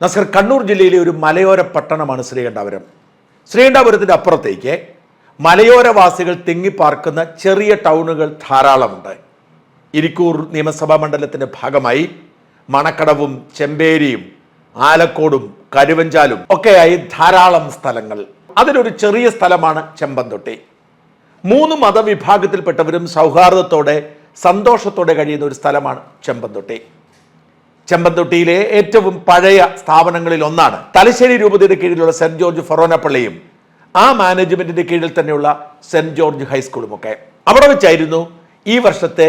നസ്കർ കണ്ണൂർ ജില്ലയിലെ ഒരു മലയോര പട്ടണമാണ് ശ്രീകണ്ഠാപുരം. ശ്രീകണ്ഠാപുരത്തിന്റെ അപ്പുറത്തേക്ക് മലയോരവാസികൾ തിങ്ങിപ്പാർക്കുന്ന ചെറിയ ടൗണുകൾ ധാരാളമുണ്ട്. ഇരിക്കൂർ നിയമസഭാ മണ്ഡലത്തിന്റെ ഭാഗമായി മണക്കടവും ചെമ്പേരിയും ആലക്കോടും കരുവഞ്ചാലും ഒക്കെയായി ധാരാളം സ്ഥലങ്ങൾ. അതിലൊരു ചെറിയ സ്ഥലമാണ് ചെമ്പന്തൊട്ടി. മൂന്ന് മതവിഭാഗത്തിൽപ്പെട്ടവരും സൗഹാർദ്ദത്തോടെ സന്തോഷത്തോടെ കഴിയുന്ന ഒരു സ്ഥലമാണ് ചെമ്പന്തൊട്ടി. ചെമ്പന്തൊട്ടിയിലെ ഏറ്റവും പഴയ സ്ഥാപനങ്ങളിൽ ഒന്നാണ്. തലശ്ശേരി രൂപതയുടെ കീഴിലുള്ള സെന്റ് ജോർജ് ഫൊറോന പള്ളിയും ആ മാനേജ്മെന്റിന്റെ കീഴിൽ തന്നെയുള്ള സെന്റ് ജോർജ് ഹൈസ്കൂളും ഒക്കെ അവിടെ വെച്ചായിരുന്നു ഈ വർഷത്തെ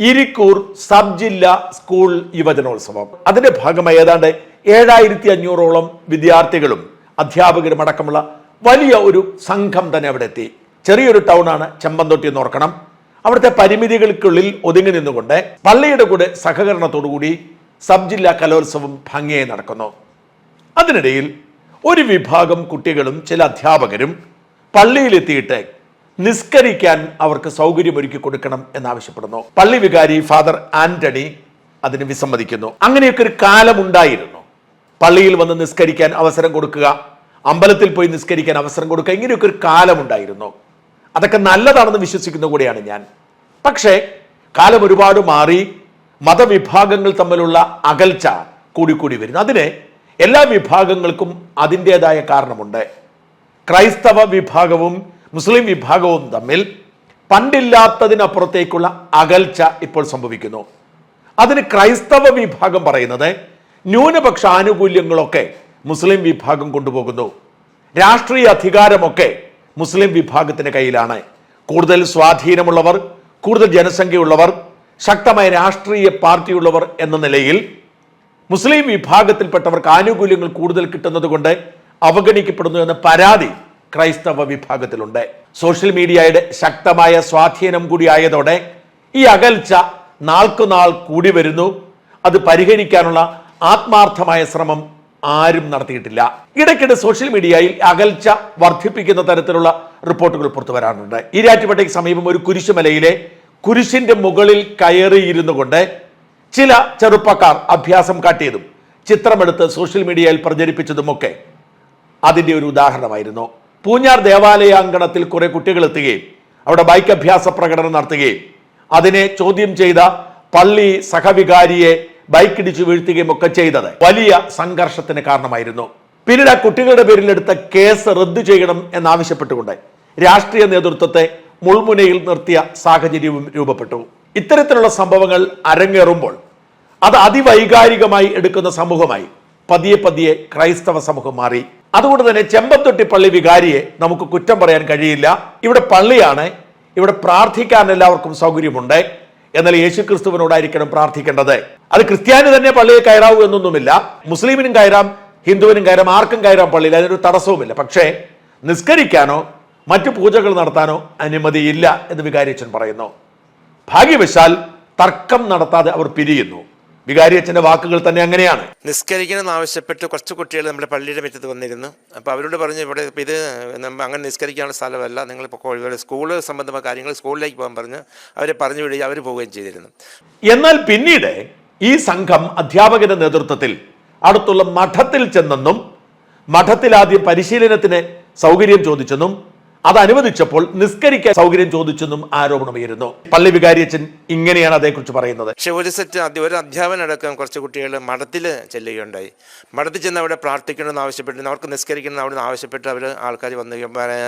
ഇരിക്കൂർ സബ് ജില്ലാ സ്കൂൾ യുവജനോത്സവം. അതിന്റെ ഭാഗമായി ഏതാണ്ട് ഏഴായിരത്തി അഞ്ഞൂറോളം വിദ്യാർത്ഥികളും അധ്യാപകരും അടക്കമുള്ള വലിയ ഒരു സംഘം തന്നെ അവിടെ എത്തി. ചെറിയൊരു ടൗൺ ആണ് ചെമ്പന്തൊട്ടി എന്ന് ഓർക്കണം. അവിടുത്തെ പരിമിതികൾക്കുള്ളിൽ ഒതുങ്ങി നിന്നുകൊണ്ട് പള്ളിയുടെ കൂടെ സഹകരണത്തോടുകൂടി സബ് ജില്ലാ കലോത്സവം ഭംഗിയായി നടക്കുന്നു. അതിനിടയിൽ ഒരു വിഭാഗം കുട്ടികളും ചില അധ്യാപകരും പള്ളിയിലെത്തിയിട്ട് നിസ്കരിക്കാൻ അവർക്ക് സൗകര്യമൊരുക്കി കൊടുക്കണം എന്നാവശ്യപ്പെടുന്നു. പള്ളി വികാരി ഫാദർ ആന്റണി അതിന് വിസമ്മതിക്കുന്നു. അങ്ങനെയൊക്കെ ഒരു കാലമുണ്ടായിരുന്നു. പള്ളിയിൽ വന്ന് നിസ്കരിക്കാൻ അവസരം കൊടുക്കുക അമ്പലത്തിൽ പോയി നിസ്കരിക്കാൻ അവസരം കൊടുക്കുക ഇങ്ങനെയൊക്കെ ഒരു കാലമുണ്ടായിരുന്നു. അതൊക്കെ നല്ലതാണെന്ന് വിശ്വസിക്കുന്ന കൂടിയാണ് ഞാൻ. പക്ഷേ കാലം ഒരുപാട് മാറി മതവിഭാഗങ്ങൾ തമ്മിലുള്ള അകൽച്ച കൂടിക്കൂടി വരുന്നു. അതിന് എല്ലാ വിഭാഗങ്ങൾക്കും അതിന്റെതായ കാരണമുണ്ട്. ക്രൈസ്തവ വിഭാഗവും മുസ്ലിം വിഭാഗവും തമ്മിൽ പണ്ടില്ലാത്തതിനപ്പുറത്തേക്കുള്ള അകൽച്ച ഇപ്പോൾ സംഭവിക്കുന്നു. അതിന് ക്രൈസ്തവ വിഭാഗം പറയുന്നത് ന്യൂനപക്ഷ ആനുകൂല്യങ്ങളൊക്കെ മുസ്ലിം വിഭാഗം കൊണ്ടുപോകുന്നു. രാഷ്ട്രീയ അധികാരമൊക്കെ മുസ്ലിം വിഭാഗത്തിന്റെ കയ്യിലാണ്. കൂടുതൽ സ്വാധീനമുള്ളവർ കൂടുതൽ ജനസംഖ്യയുള്ളവർ ശക്തമായ രാഷ്ട്രീയ പാർട്ടിയുള്ളവർ എന്ന നിലയിൽ മുസ്ലിം വിഭാഗത്തിൽപ്പെട്ടവർക്ക് ആനുകൂല്യങ്ങൾ കൂടുതൽ കിട്ടുന്നതുകൊണ്ട് അവഗണിക്കപ്പെടുന്നു എന്ന പരാതി ക്രൈസ്തവ വിഭാഗത്തിലുണ്ട്. സോഷ്യൽ മീഡിയയുടെ ശക്തമായ സ്വാധീനം കൂടിയായതോടെ ഈ അകൽച്ച നാൾക്കുനാൾ കൂടി വരുന്നു. അത് പരിഹരിക്കാനുള്ള ആത്മാർത്ഥമായ ശ്രമം ആരും നടത്തിയിട്ടില്ല. ഇടയ്ക്കിടെ സോഷ്യൽ മീഡിയയിൽ അകൽച്ച വർദ്ധിപ്പിക്കുന്ന തരത്തിലുള്ള റിപ്പോർട്ടുകൾ പുറത്തു വരാറുണ്ട്. ഈരാറ്റുപേട്ടയ്ക്ക് സമീപം ഒരു കുരിശുമലയിലെ കുരിശിന്റെ മുകളിൽ കയറിയിരുന്നു കൊണ്ട് ചില ചെറുപ്പക്കാർ അഭ്യാസം കാട്ടിയതും ചിത്രമെടുത്ത് സോഷ്യൽ മീഡിയയിൽ പ്രചരിപ്പിച്ചതുമൊക്കെ അതിന്റെ ഒരു ഉദാഹരണമായിരുന്നു. പൂഞ്ഞാർ ദേവാലയാങ്കണത്തിൽ കുറെ കുട്ടികൾ എത്തുകയും അവിടെ ബൈക്ക് അഭ്യാസ പ്രകടനം നടത്തുകയും അതിനെ ചോദ്യം ചെയ്ത പള്ളി സഹവികാരിയെ ബൈക്ക് ഇടിച്ചു വീഴ്ത്തുകയും ഒക്കെ ചെയ്തത് വലിയ സംഘർഷത്തിന് കാരണമായിരുന്നു. പിന്നീട് ആ കുട്ടികളുടെ പേരിലെടുത്ത കേസ് റദ്ദു ചെയ്യണം എന്നാവശ്യപ്പെട്ടുകൊണ്ട് രാഷ്ട്രീയ നേതൃത്വത്തെ മുൾമുനയിൽ നിർത്തിയ സാഹചര്യവും രൂപപ്പെട്ടു. ഇത്തരത്തിലുള്ള സംഭവങ്ങൾ അരങ്ങേറുമ്പോൾ അത് അതിവൈകാരികമായി എടുക്കുന്ന സമൂഹമായി പതിയെ പതിയെ ക്രൈസ്തവ സമൂഹം മാറി. അതുകൊണ്ട് തന്നെ ചെമ്പത്തൊട്ടി പള്ളി വികാരിയെ നമുക്ക് കുറ്റം പറയാൻ കഴിയില്ല. ഇവിടെ പള്ളിയാണ്. ഇവിടെ പ്രാർത്ഥിക്കാൻ എല്ലാവർക്കും സൗകര്യമുണ്ട്. എന്നാൽ യേശു ക്രിസ്തുവിനോടായിരിക്കണം പ്രാർത്ഥിക്കേണ്ടത്. അത് ക്രിസ്ത്യാനി തന്നെ പള്ളിയെ കയറാവൂ എന്നൊന്നുമില്ല. മുസ്ലിമിനും കയറാം ഹിന്ദുവിനും കയറാം ആർക്കും കയറാം പള്ളിയിൽ. അതിനൊരു തടസ്സവുമില്ല. പക്ഷേ നിസ്കരിക്കാനോ മറ്റു പൂജകൾ നടത്താനോ അനുമതിയില്ല എന്ന് വികാരിയച്ഛൻ പറയുന്നു. ഭാഗ്യവശാൽ തർക്കം നടത്താതെ അവർ പിരിയുന്നു. വികാരിയച്ഛന്റെ വാക്കുകൾ തന്നെ അങ്ങനെയാണ്. നിസ്കരിക്കണം ആവശ്യപ്പെട്ട് കുറച്ച് കുട്ടികൾ നമ്മുടെ പള്ളിയുടെ മുറ്റത്ത് വന്നിരുന്നു. അപ്പോൾ അവരോട് പറഞ്ഞു ഇവിടെ ഇത് നമ്മൾ അങ്ങനെ നിസ്കരിക്കാനുള്ള സ്ഥലമല്ല. നിങ്ങൾ ഇവിടെ സ്കൂൾ സംബന്ധമായ കാര്യങ്ങൾ സ്കൂളിലേക്ക് പോകാൻ പറഞ്ഞ്. അവരെ പറഞ്ഞു വിടുകയും അവർ പോവുകയും ചെയ്തിരുന്നു. എന്നാൽ പിന്നീട് ഈ സംഘം അധ്യാപകന്റെ നേതൃത്വത്തിൽ അടുത്തുള്ള മഠത്തിൽ ചെന്നെന്നും മഠത്തിൽ ആദ്യം പരിശീലനത്തിന് സൗകര്യം ചോദിച്ചെന്നും അത് അനുവദിച്ചപ്പോൾ നിസ്കരിക്കാൻ സൗകര്യം ചോദിച്ചെന്നും ആരോപണമുയരുന്നു. പള്ളി വികാരിയച്ഛൻ ഇങ്ങനെയാണ് അതേക്കുറിച്ച് പറയുന്നത്. പക്ഷെ ഒരു സെറ്റ് ഒരു അധ്യാപനടക്കം കുറച്ച് കുട്ടികൾ മഠത്തിൽ ചെല്ലുകയുണ്ടായി. മഠത്തിൽ ചെന്ന് അവിടെ പ്രാർത്ഥിക്കണമെന്ന് ആവശ്യപ്പെട്ടിരുന്നു അവർക്ക് നിസ്കരിക്കണമെന്ന് അവിടെ നിന്ന് ആവശ്യപ്പെട്ട് അവർ ആൾക്കാർ വന്ന്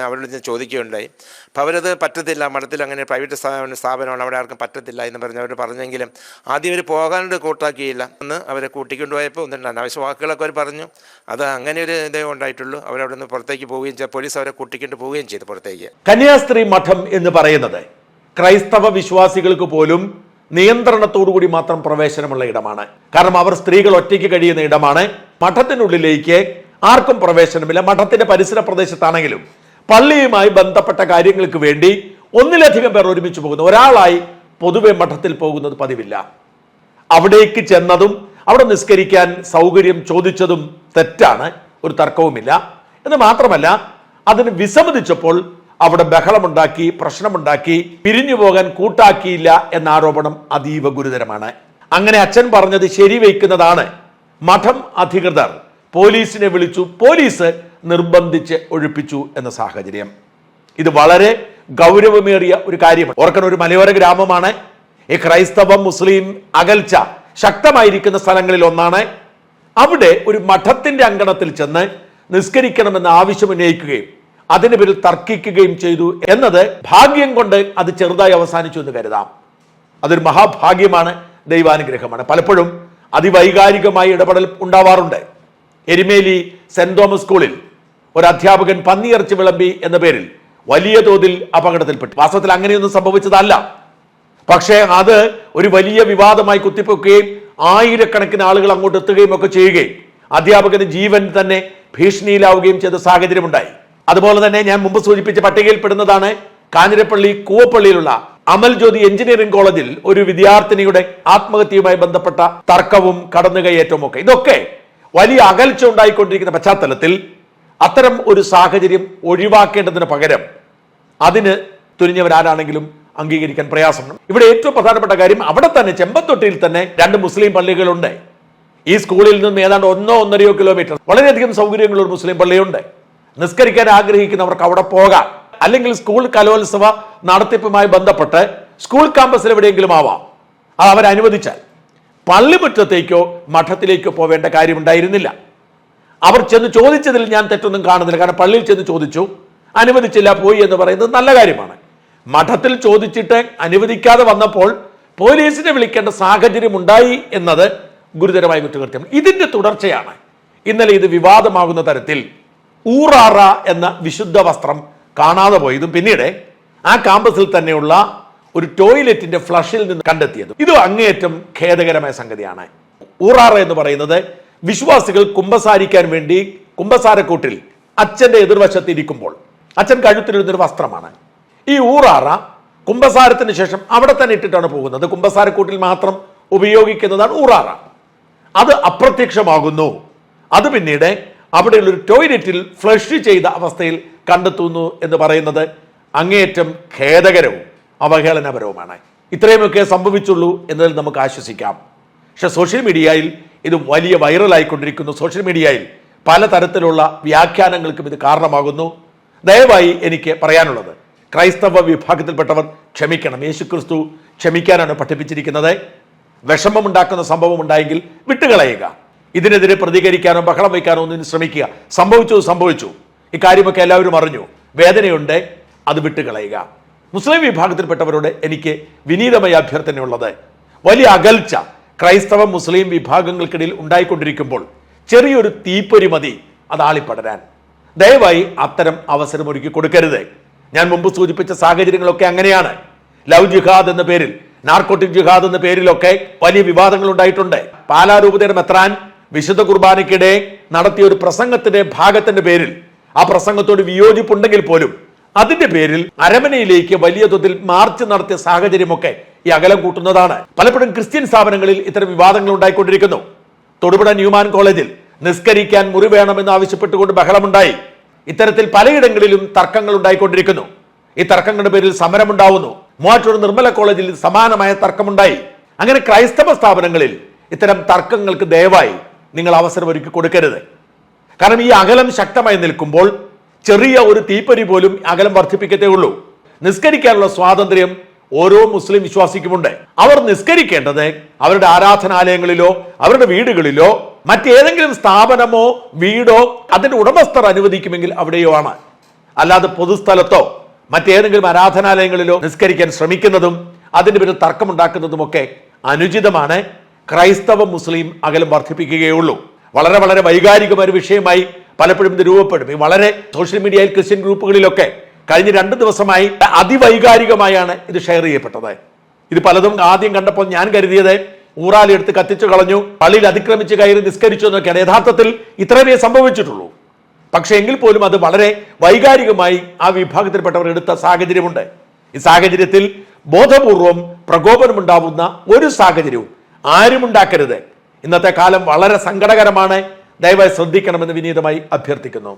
അവരോട് ചോദിക്കുകയുണ്ടായി. അപ്പോൾ അവരത് പറ്റത്തില്ല മഠത്തിൽ അങ്ങനെ പ്രൈവറ്റ് സ്ഥാപന സ്ഥാപനമാണ് അവിടെ ആർക്കും പറ്റത്തില്ല എന്ന് പറഞ്ഞ് അവർ പറഞ്ഞെങ്കിലും ആദ്യം അവർ പോകാനായിട്ട് കൂട്ടാക്കിയില്ല. എന്ന് അവരെ കൂട്ടിക്കൊണ്ടുപോയപ്പോൾ ഒന്നും അനാവശ്യ വാക്കുകളൊക്കെ അവർ പറഞ്ഞു. അത് അങ്ങനെ ഒരു ഇതേ ഉണ്ടായിട്ടുള്ളൂ. അവരവിടെ നിന്ന് പുറത്തേക്ക് പോവുകയും ചെയ്തു പോലീസ് അവരെ കൂട്ടിക്കൊണ്ട് പോവുകയും ചെയ്തു. പുറത്തേക്ക്. കന്യാസ്ത്രീ മഠം എന്ന് പറയുന്നത് ക്രൈസ്തവ വിശ്വാസികൾക്ക് പോലും നിയന്ത്രണത്തോടുകൂടി മാത്രം പ്രവേശനമുള്ള ഇടമാണ്. കാരണം അവർ സ്ത്രീകൾ ഒറ്റയ്ക്ക് കഴിയുന്ന ഇടമാണ്. മഠത്തിനുള്ളിലേക്ക് ആർക്കും പ്രവേശനമില്ല. മഠത്തിന്റെ പരിസര പ്രദേശത്താണെങ്കിലും പള്ളിയുമായി ബന്ധപ്പെട്ട കാര്യങ്ങൾക്ക് വേണ്ടി ഒന്നിലധികം പേർ ഒരുമിച്ച് പോകുന്നു. ഒരാളായി പൊതുവെ മഠത്തിൽ പോകുന്നത് പതിവില്ല. അവിടേക്ക് ചെന്നതും അവിടെ നിസ്കരിക്കാൻ സൗകര്യം ചോദിച്ചതും തെറ്റാണ്. ഒരു തർക്കവുമില്ല. എന്ന് മാത്രമല്ല അതിന് വിസമ്മതിച്ചപ്പോൾ അവിടെ ബഹളമുണ്ടാക്കി പ്രശ്നമുണ്ടാക്കി പിരിഞ്ഞു പോകാൻ കൂട്ടാക്കിയില്ല എന്ന ആരോപണം അതീവ ഗുരുതരമാണ്. അങ്ങനെ അച്ഛൻ പറഞ്ഞത് ശരിവയ്ക്കുന്നതാണ്. മഠം അധികൃതർ പോലീസിനെ വിളിച്ചു പോലീസ് നിർബന്ധിച്ച് ഒഴിപ്പിച്ചു എന്ന സാഹചര്യം. ഇത് വളരെ ഗൗരവമേറിയ ഒരു കാര്യമാണ്. ഓർക്കണ ഒരു മലയോര ഗ്രാമമാണ്. ഈ ക്രൈസ്തവ മുസ്ലിം അകൽച്ച ശക്തമായിരിക്കുന്ന സ്ഥലങ്ങളിൽ ഒന്നാണ്. അവിടെ ഒരു മഠത്തിന്റെ അങ്കണത്തിൽ ചെന്ന് നിസ്കരിക്കണമെന്ന് ആവശ്യം ഉന്നയിക്കുകയും അതിന് പേരിൽ തർക്കിക്കുകയും ചെയ്തു എന്നത് ഭാഗ്യം കൊണ്ട് അത് ചെറുതായി അവസാനിച്ചു എന്ന് കരുതാം. അതൊരു മഹാഭാഗ്യമാണ് ദൈവാനുഗ്രഹമാണ്. പലപ്പോഴും അതിവൈകാരികമായ ഇടപെടൽ ഉണ്ടാവാറുണ്ട്. എരുമേലി സെന്റ് തോമസ് സ്കൂളിൽ ഒരു അധ്യാപകൻ പന്നിയിറച്ചി വിളമ്പി എന്ന പേരിൽ വലിയ തോതിൽ അപകടത്തിൽപ്പെട്ടു. വാസ്തവത്തിൽ അങ്ങനെയൊന്നും സംഭവിച്ചതല്ല. പക്ഷേ അത് ഒരു വലിയ വിവാദമായി കുത്തിപ്പൊക്കുകയും ആയിരക്കണക്കിന് ആളുകൾ അങ്ങോട്ട് എത്തുകയും ഒക്കെ ചെയ്യുകയും അധ്യാപകന് ജീവൻ തന്നെ ഭീഷണിയിലാവുകയും ചെയ്ത സാഹചര്യമുണ്ടായി. അതുപോലെ തന്നെ ഞാൻ മുമ്പ് സൂചിപ്പിച്ച പട്ടികയിൽപ്പെടുന്നതാണ് കാഞ്ഞിരപ്പള്ളി കൂവപ്പള്ളിയിലുള്ള അമൽ ജ്യോതി എഞ്ചിനീയറിംഗ് കോളേജിൽ ഒരു വിദ്യാർത്ഥിനിയുടെ ആത്മഹത്യയുമായി ബന്ധപ്പെട്ട തർക്കവും കടന്നുകയറ്റവും ഒക്കെ ഇതൊക്കെ വലിയ അകൽച്ച ഉണ്ടായിക്കൊണ്ടിരിക്കുന്ന പശ്ചാത്തലത്തിൽ അത്തരം ഒരു സാഹചര്യം ഒഴിവാക്കേണ്ടതിന് പകരം അതിന് തുനിഞ്ഞവരാരാണെങ്കിലും അംഗീകരിക്കാൻ പ്രയാസമുണ്ട്. ഇവിടെ ഏറ്റവും പ്രധാനപ്പെട്ട കാര്യം അവിടെ തന്നെ ചെമ്പത്തൊട്ടിയിൽ തന്നെ രണ്ട് മുസ്ലിം പള്ളികളുണ്ട്. ഈ സ്കൂളിൽ നിന്നും ഏതാണ്ട് ഒന്നോ ഒന്നരയോ കിലോമീറ്റർ വളരെയധികം സൗകര്യങ്ങളുള്ള മുസ്ലിം പള്ളിയുണ്ട്. നിസ്കരിക്കാൻ ആഗ്രഹിക്കുന്നവർക്ക് അവിടെ പോകാം. അല്ലെങ്കിൽ സ്കൂൾ കലോത്സവ നടത്തിപ്പുമായി ബന്ധപ്പെട്ട് സ്കൂൾ ക്യാമ്പസിൽ എവിടെയെങ്കിലും ആവാം. അത് അവർ അനുവദിച്ചാൽ. പള്ളിമുറ്റത്തേക്കോ മഠത്തിലേക്കോ പോവേണ്ട കാര്യമുണ്ടായിരുന്നില്ല. അവർ ചെന്ന് ചോദിച്ചതിൽ ഞാൻ തെറ്റൊന്നും കാണുന്നില്ല. കാരണം പള്ളിയിൽ ചെന്ന് ചോദിച്ചു. അനുവദിച്ചില്ല പോയി എന്ന് പറയുന്നത് നല്ല കാര്യമാണ്. മഠത്തിൽ ചോദിച്ചിട്ട് അനുവദിക്കാതെ വന്നപ്പോൾ പോലീസിനെ വിളിക്കേണ്ട സാഹചര്യം ഉണ്ടായി എന്നത് ഗുരുതരമായ കുറ്റകൃത്യം. ഇതിന്റെ തുടർച്ചയാണ്. ഇന്നലെ ഇത് വിവാദമാകുന്ന തരത്തിൽ ഊറാറ എന്ന വിശുദ്ധ വസ്ത്രം കാണാതെ പോയതും പിന്നീട് ആ കാമ്പസിൽ തന്നെയുള്ള ഒരു ടോയ്ലറ്റിന്റെ ഫ്ലഷിൽ നിന്ന് കണ്ടെത്തിയതും. ഇത് അങ്ങേയറ്റം ഖേദകരമായ സംഗതിയാണ്. ഊറാറ എന്ന് പറയുന്നത് വിശ്വാസികൾ കുമ്പസാരിക്കാൻ വേണ്ടി കുമ്പസാരക്കൂട്ടിൽ അച്ഛന്റെ എതിർവശത്ത് ഇരിക്കുമ്പോൾ അച്ഛൻ കഴുത്തിലിരുന്നൊരു വസ്ത്രമാണ്. ഈ ഊറാറ കുമ്പസാരത്തിന് ശേഷം അവിടെ തന്നെ ഇട്ടിട്ടാണ് പോകുന്നത്. കുമ്പസാരക്കൂട്ടിൽ മാത്രം ഉപയോഗിക്കുന്നതാണ് ഊറാറ. അത് അപ്രത്യക്ഷമാകുന്നു. അത് പിന്നീട് അവിടെയുള്ള ഒരു ടോയ്ലറ്റിൽ ഫ്ലഷ് ചെയ്ത അവസ്ഥയിൽ കണ്ടെത്തുന്നു എന്ന് പറയുന്നത് അങ്ങേയറ്റം ഖേദകരവും അവഹേളനപരവുമാണ്. ഇത്രയുമൊക്കെ സംഭവിച്ചുള്ളൂ എന്നതിൽ നമുക്ക് ആശ്വസിക്കാം. പക്ഷെ സോഷ്യൽ മീഡിയയിൽ ഇത് വലിയ വൈറലായിക്കൊണ്ടിരിക്കുന്നു സോഷ്യൽ മീഡിയയിൽ പലതരത്തിലുള്ള വ്യാഖ്യാനങ്ങൾക്കും ഇത് കാരണമാകുന്നു. ദയവായി എനിക്ക് പറയാനുള്ളത് ക്രൈസ്തവ വിഭാഗത്തിൽപ്പെട്ടവർ ക്ഷമിക്കണം. യേശുക്രിസ്തു ക്ഷമിക്കാനാണ് പഠിപ്പിച്ചിരിക്കുന്നത്. വിഷമമുണ്ടാക്കുന്ന സംഭവം ഉണ്ടായെങ്കിൽ വിട്ടുകളയുക. ഇതിനെതിരെ പ്രതികരിക്കാനോ ബഹളം വയ്ക്കാനോ ഒന്നും ശ്രമിക്കുക. സംഭവിച്ചു സംഭവിച്ചു. ഇക്കാര്യമൊക്കെ എല്ലാവരും അറിഞ്ഞു. വേദനയുണ്ട് അത് വിട്ടുകളയുക. മുസ്ലിം വിഭാഗത്തിൽപ്പെട്ടവരോട് എനിക്ക് വിനീതമായ അഭ്യർത്ഥനയുള്ളത് വലിയ അകൽച്ച ക്രൈസ്തവ മുസ്ലിം വിഭാഗങ്ങൾക്കിടയിൽ ഉണ്ടായിക്കൊണ്ടിരിക്കുമ്പോൾ ചെറിയൊരു തീപ്പൊരി മതി അത് ആളിപ്പടരാൻ. ദയവായി അത്തരം അവസരം ഒരുക്കി കൊടുക്കരുത്. ഞാൻ മുമ്പ് സൂചിപ്പിച്ച സാഹചര്യങ്ങളൊക്കെ അങ്ങനെയാണ്. ലവ് ജിഹാദ് എന്ന പേരിൽ നാർക്കോട്ടിക് ജിഹാദ് എന്ന പേരിലൊക്കെ വലിയ വിവാദങ്ങൾ ഉണ്ടായിട്ടുണ്ട് പാലാരൂപതയുടെ മെത്രാൻ വിശുദ്ധ കുർബാനയ്ക്കിടെ നടത്തിയ ഒരു പ്രസംഗത്തിന്റെ ഭാഗത്തിന്റെ പേരിൽ ആ പ്രസംഗത്തോട് വിയോജിപ്പുണ്ടെങ്കിൽ പോലും അതിന്റെ പേരിൽ അരമനയിലേക്ക് വലിയ തോതിൽ മാർച്ച് നടത്തിയ സാഹചര്യമൊക്കെ ഈ അകലം കൂട്ടുന്നതാണ്. പലപ്പോഴും ക്രിസ്ത്യൻ സ്ഥാപനങ്ങളിൽ ഇത്തരം വിവാദങ്ങൾ ഉണ്ടായിക്കൊണ്ടിരിക്കുന്നു. തൊടുപുഴ ന്യൂമാൻ കോളേജിൽ നിസ്കരിക്കാൻ മുറി വേണമെന്ന് ആവശ്യപ്പെട്ടുകൊണ്ട് ബഹളമുണ്ടായി. ഇത്തരത്തിൽ പലയിടങ്ങളിലും തർക്കങ്ങൾ ഉണ്ടായിക്കൊണ്ടിരിക്കുന്നു. ഈ തർക്കങ്ങളുടെ പേരിൽ സമരമുണ്ടാവുന്നു. മൂവാറ്റൂർ നിർമ്മല കോളേജിൽ സമാനമായ തർക്കമുണ്ടായി. അങ്ങനെ ക്രൈസ്തവ സ്ഥാപനങ്ങളിൽ ഇത്തരം തർക്കങ്ങൾക്ക് ദയവായി നിങ്ങൾ അവസരം ഒരുക്കി കൊടുക്കരുത്. കാരണം ഈ അകലം ശക്തമായി നിൽക്കുമ്പോൾ ചെറിയ ഒരു തീപ്പൊരി പോലും അകലം വർദ്ധിപ്പിക്കത്തേ ഉള്ളൂ. നിസ്കരിക്കാനുള്ള സ്വാതന്ത്ര്യം ഓരോ മുസ്ലിം വിശ്വാസിക്കുമുണ്ട്. അവർ നിസ്കരിക്കേണ്ടത് അവരുടെ ആരാധനാലയങ്ങളിലോ അവരുടെ വീടുകളിലോ മറ്റേതെങ്കിലും സ്ഥാപനമോ വീടോ അതിന്റെ ഉടമസ്ഥർ അനുവദിക്കുമെങ്കിൽ അവിടെയോ ആണ്. അല്ലാതെ പൊതുസ്ഥലത്തോ മറ്റേതെങ്കിലും ആരാധനാലയങ്ങളിലോ നിസ്കരിക്കാൻ ശ്രമിക്കുന്നതും അതിന്റെ പേരിൽ തർക്കമുണ്ടാക്കുന്നതുമൊക്കെ അനുചിതമാണ്. ക്രൈസ്തവ മുസ്ലിം അകലം വർദ്ധിപ്പിക്കുകയുള്ളൂ. വളരെ വളരെ വൈകാരികമായ വിഷയമായി പലപ്പോഴും ഇത് രൂപപ്പെടും. വളരെ സോഷ്യൽ മീഡിയയിൽ ക്രിസ്ത്യൻ ഗ്രൂപ്പുകളിലൊക്കെ കഴിഞ്ഞ രണ്ട് ദിവസമായി അതിവൈകാരികമായാണ് ഇത് ഷെയർ ചെയ്യപ്പെട്ടത്. ഇത് പലതും ആദ്യം കണ്ടപ്പോൾ ഞാൻ കരുതിയത് ഊറാലെടുത്ത് കത്തിച്ചു കളഞ്ഞു പള്ളിയിൽ അതിക്രമിച്ച് കയറി നിസ്കരിച്ചു എന്നൊക്കെയാണ്. യഥാർത്ഥത്തിൽ ഇത്രമേ സംഭവിച്ചിട്ടുള്ളൂ. പക്ഷെ എങ്കിൽ പോലും അത് വളരെ വൈകാരികമായി ആ വിഭാഗത്തിൽപ്പെട്ടവർ എടുത്ത സാഹചര്യമുണ്ട്. ഈ സാഹചര്യത്തിൽ ബോധപൂർവം പ്രകോപനമുണ്ടാവുന്ന ഒരു സാഹചര്യവും ആരും ഉണ്ടാക്കരുത് ഇന്നത്തെ കാലം വളരെ സങ്കടകരമാണ്. ദയവായി ശ്രദ്ധിക്കണമെന്ന് വിനീതമായി അഭ്യർത്ഥിക്കുന്നു.